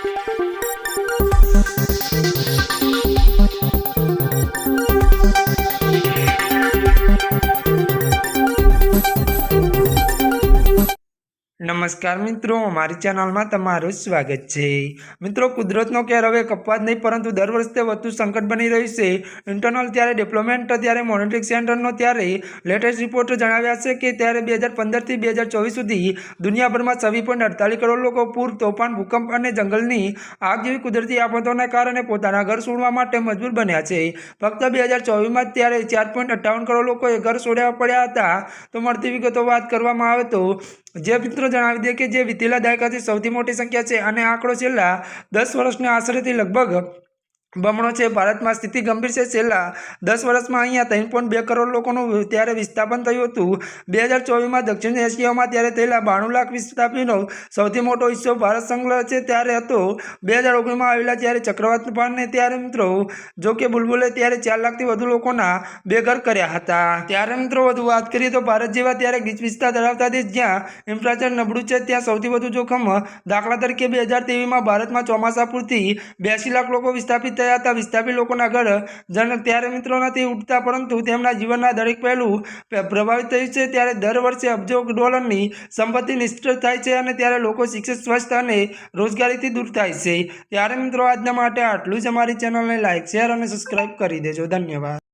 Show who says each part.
Speaker 1: Thank you. નમસ્કાર મિત્રો અમારી ચેનલમાં તમારું સ્વાગત છે. મિત્રો, કુદરતનો કેર હવે કપવા જ નહીં, પરંતુ દર વર્ષે વધુ સંકટ બની રહ્યું છે. ઇન્ટરનલ ત્યારે ડેવલપમેન્ટ ત્યારે મોનિટરિંગ સેન્ટરનો ત્યારે લેટેસ્ટ રિપોર્ટ જણાવ્યા છે કે ત્યારે બે હજાર પંદરથી બે હજાર ચોવીસ સુધી દુનિયાભરમાં છવ્વીસ પોઈન્ટ અડતાલીસ કરોડ લોકો પૂર, તોફાન, ભૂકંપ અને જંગલની આગ જેવી કુદરતી આફતોના કારણે પોતાના ઘર છોડવા માટે મજબૂર બન્યા છે. ફક્ત બે હજાર ચોવીસમાં ત્યારે ચાર પોઈન્ટ અઠ્ઠાવન કરોડ લોકોએ ઘર છોડ્યા પડ્યા હતા. તો મળતી વિગતો વાત કરવામાં આવે તો જે મિત્રો જણાવી દે કે જે વીતેલા દાયકાથી સૌથી મોટી સંખ્યા છે અને આંકડો છેલ્લા દસ વર્ષના આશરેથી લગભગ બમણો છે. ભારતમાં સ્થિતિ ગંભીર છે. છેલ્લા દસ વર્ષમાં અહીંયા ત્રણ પોઈન્ટ બે કરોડ લોકોનું ત્યારે વિસ્થાપન થયું હતું. બે હજાર ચોવીસમાં દક્ષિણ એશિયામાં ત્યારે થયેલા બાણું લાખ વિસ્થાપીનો સૌથી મોટો હિસ્સો ભારત સંગ્રહ છે ત્યારે હતો. બે હજાર ઓગણીસમાં આવેલા ત્યારે ચક્રવાત તૂફાનને ત્યારે મિત્રો, જો કે બુલબુલે ત્યારે ચાર લાખથી વધુ લોકોના બેઘર કર્યા હતા. ત્યારે મિત્રો, વધુ વાત કરીએ તો ભારત જેવા ત્યારે ગીચ વિસ્તાર ધરાવતા દેશ જ્યાં ઇન્ફ્રાસ્ટ્રક્ચર નબળું છે, ત્યાં સૌથી વધુ જોખમ દાખલા તરીકે બે હજાર તેવીસમાં ભારતમાં ચોમાસા પૂરથી બ્યાસી લાખ લોકો વિસ્થાપિત થયા હતા. વિસ્થાપિત લોકોના ઘર જન ત્યારે મિત્રો નથી ઉઠતા પરંતુ તેમના જીવનના દરેક પહેલું પ્રભાવિત થયું છે. ત્યારે દર વર્ષે અબજો ડોલરની સંપત્તિ નિષ્ઠ થાય છે અને ત્યારે લોકો શિક્ષિત, સ્વસ્થ અને રોજગારીથી દૂર થાય છે. ત્યારે મિત્રો, આજના માટે આટલું જ. અમારી ચેનલને લાઇક શેર અને સબસ્ક્રાઇબ કરી દેજો. ધન્યવાદ.